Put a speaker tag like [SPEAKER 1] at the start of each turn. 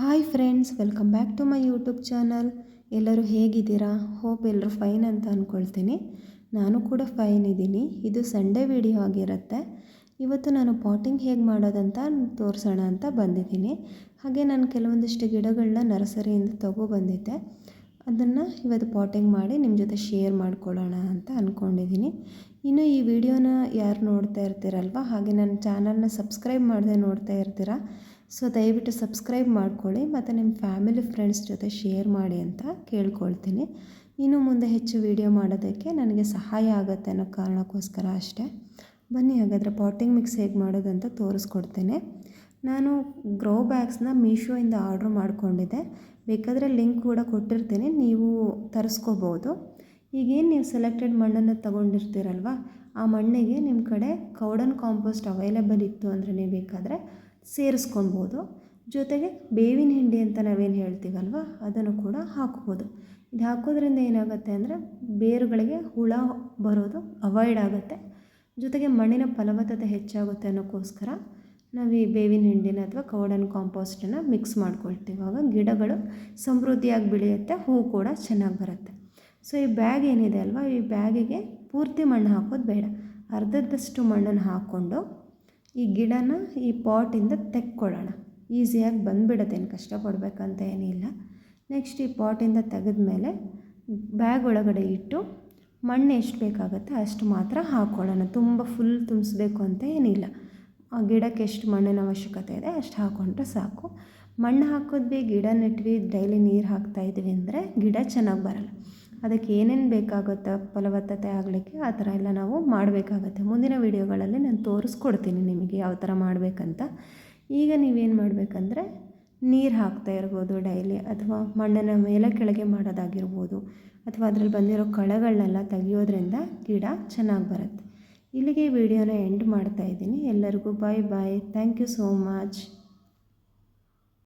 [SPEAKER 1] Hi friends, welcome back to my YouTube channel. ಎಲ್ಲರೂ ಹೇಗಿದ್ದೀರಾ? Hope ಎಲ್ಲರೂ ಫೈನ್ ಅಂತ ಅಂದ್ಕೊಳ್ತೀನಿ ನಾನು ಕೂಡ ಫೈನ್ ಇದ್ದೀನಿ. ಇದು ಸಂಡೇ ವಿಡಿಯೋ ಆಗಿರುತ್ತೆ. ಇವತ್ತು ನಾನು ಪಾಟಿಂಗ್ ಹೇಗೆ ಮಾಡೋದಂತ ತೋರಿಸೋಣ ಅಂತ ಬಂದಿದ್ದೀನಿ. ಹಾಗೆ ನಾನು ಕೆಲವೊಂದಿಷ್ಟು ಗಿಡಗಳನ್ನ ನರ್ಸರಿಯಿಂದ ತೊಗೊಬಂದಿದ್ದೆ ಅದನ್ನು ಇವತ್ತು ಪಾಟಿಂಗ್ ಮಾಡಿ ನಿಮ್ಮ ಜೊತೆ ಶೇರ್ ಮಾಡ್ಕೊಳ್ಳೋಣ ಅಂತ ಅಂದ್ಕೊಂಡಿದ್ದೀನಿ ಇನ್ನು ಈ ವಿಡಿಯೋನ ಯಾರು ನೋಡ್ತಾ ಇರ್ತೀರಲ್ವ, ಹಾಗೆ ನನ್ನ ಚಾನಲ್ನ ಸಬ್ಸ್ಕ್ರೈಬ್ ಮಾಡದೆ ನೋಡ್ತಾ ಇರ್ತೀರ ಸೊ ದಯವಿಟ್ಟು ಸಬ್ಸ್ಕ್ರೈಬ್ ಮಾಡ್ಕೊಳ್ಳಿ ಮತ್ತು ನಿಮ್ಮ ಫ್ಯಾಮಿಲಿ ಫ್ರೆಂಡ್ಸ್ ಜೊತೆ ಶೇರ್ ಮಾಡಿ ಅಂತ ಕೇಳ್ಕೊಳ್ತೀನಿ. ಇನ್ನು ಮುಂದೆ ಹೆಚ್ಚು ವಿಡಿಯೋ ಮಾಡೋದಕ್ಕೆ ನನಗೆ ಸಹಾಯ ಆಗುತ್ತೆ ಅನ್ನೋ ಕಾರಣಕ್ಕೋಸ್ಕರ ಅಷ್ಟೇ. ಬನ್ನಿ ಹಾಗಾದರೆ ಪಾಟಿಂಗ್ ಮಿಕ್ಸ್ ಹೇಗೆ ಮಾಡೋದಂತ ತೋರಿಸ್ಕೊಡ್ತೇನೆ. ನಾನು ಗ್ರೋ ಬ್ಯಾಗ್ಸ್ನ ಮೀಶೋಯಿಂದ ಆರ್ಡ್ರ್ ಮಾಡಿಕೊಂಡಿದ್ದೆ. ಬೇಕಾದರೆ ಲಿಂಕ್ ಕೂಡ ಕೊಟ್ಟಿರ್ತೀನಿ, ನೀವು ತರಿಸ್ಕೋಬೋದು. ಈಗೇನು ನೀವು ಸೆಲೆಕ್ಟೆಡ್ ಮಣ್ಣನ್ನು ತೊಗೊಂಡಿರ್ತೀರಲ್ವ, ಆ ಮಣ್ಣಿಗೆ ನಿಮ್ಮ ಕಡೆ ಕೌಡನ್ ಕಾಂಪೋಸ್ಟ್ ಅವೈಲೇಬಲ್ ಇತ್ತು ಅಂದರೆ ನೀವು ಬೇಕಾದರೆ ಸೇರಿಸ್ಕೊಳ್ಬೋದು. ಜೊತೆಗೆ ಬೇವಿನ ಹಿಂಡಿ ಅಂತ ನಾವೇನು ಹೇಳ್ತೀವಲ್ವ? ಅದನ್ನು ಕೂಡ ಹಾಕ್ಬೋದು. ಇದು ಹಾಕೋದ್ರಿಂದ ಏನಾಗುತ್ತೆ ಅಂದರೆ ಬೇರುಗಳಿಗೆ ಹುಳ ಬರೋದು ಅವಾಯ್ಡ್ ಆಗುತ್ತೆ. ಜೊತೆಗೆ ಮಣ್ಣಿನ ಫಲವತ್ತತೆ ಹೆಚ್ಚಾಗುತ್ತೆ ಅನ್ನೋಕ್ಕೋಸ್ಕರ ನಾವು ಈ ಬೇವಿನ ಹಿಂಡಿನ ಅಥವಾ ಕೌಡನ್ ಕಾಂಪೋಸ್ಟನ್ನು ಮಿಕ್ಸ್ ಮಾಡ್ಕೊಳ್ತೀವಿ. ಆವಾಗ ಗಿಡಗಳು ಸಮೃದ್ಧಿಯಾಗಿ ಬೆಳೆಯುತ್ತೆ, ಹೂವು ಕೂಡ ಚೆನ್ನಾಗಿ ಬರುತ್ತೆ. ಸೊ ಈ ಬ್ಯಾಗ್ ಏನಿದೆ ಅಲ್ವಾ? ಈ ಬ್ಯಾಗಿಗೆ ಪೂರ್ತಿ ಮಣ್ಣು ಹಾಕೋದು ಬೇಡ. ಅರ್ಧದಷ್ಟು ಮಣ್ಣನ್ನು ಹಾಕ್ಕೊಂಡು ಈ ಗಿಡನ ಈ ಪಾಟಿಂದ ತೆಕ್ಕೊಳ್ಳೋಣ. ಈಸಿಯಾಗಿ ಬಂದುಬಿಡತ್ತೆ, ಏನು ಕಷ್ಟಪಡಬೇಕಂತ ಏನಿಲ್ಲ ನೆಕ್ಸ್ಟ್ ಈ ಪಾಟಿಂದ ತೆಗೆದ್ಮೇಲೆ ಬ್ಯಾಗ್ ಒಳಗಡೆ ಇಟ್ಟು ಮಣ್ಣು ಎಷ್ಟು ಬೇಕಾಗುತ್ತೆ ಅಷ್ಟು ಮಾತ್ರ ಹಾಕ್ಕೊಳ್ಳೋಣ ತುಂಬ ಫುಲ್ ತುಂಬಿಸ್ಬೇಕು ಅಂತ ಏನಿಲ್ಲ ಆ ಗಿಡಕ್ಕೆ ಎಷ್ಟು ಮಣ್ಣಿನ ಅವಶ್ಯಕತೆ ಇದೆ ಅಷ್ಟು ಹಾಕ್ಕೊಂಡ್ರೆ ಸಾಕು. ಮಣ್ಣು ಹಾಕಿದ್ವಿ ಗಿಡ ನೆಟ್ವಿ, ಡೈಲಿ ನೀರು ಹಾಕ್ತಾಯಿದ್ವಿ ಅಂದರೆ ಗಿಡ ಚೆನ್ನಾಗಿ ಬರಲ್ಲ. ಅದಕ್ಕೆ ಏನೇನು ಬೇಕಾಗುತ್ತೆ ಫಲವತ್ತತೆ ಆಗಲಿಕ್ಕೆ ಆ ಥರ ಎಲ್ಲ ನಾವು ಮಾಡಬೇಕಾಗತ್ತೆ. ಮುಂದಿನ ವೀಡಿಯೋಗಳಲ್ಲಿ ನಾನು ತೋರಿಸ್ಕೊಡ್ತೀನಿ ನಿಮಗೆ ಯಾವ ಥರ ಮಾಡಬೇಕಂತ. ಈಗ ನೀವೇನು ಮಾಡಬೇಕಂದ್ರೆ ನೀರು ಹಾಕ್ತಾ ಇರ್ಬೋದು ಡೈಲಿ ಅಥವಾ ಮಣ್ಣನ್ನು ಮೇಲೆ ಕೆಳಗೆ ಮಾಡೋದಾಗಿರ್ಬೋದು ಅಥವಾ ಅದರಲ್ಲಿ ಬಂದಿರೋ ಕಳೆಗಳನ್ನೆಲ್ಲ ತೆಗಿಯೋದ್ರಿಂದ ಗಿಡ ಚೆನ್ನಾಗಿ ಬರುತ್ತೆ. ಇಲ್ಲಿಗೆ ವಿಡಿಯೋನ ಎಂಡ್ ಮಾಡ್ತಾ ಇದ್ದೀನಿ. ಎಲ್ಲರಿಗೂ bye bye thank you so much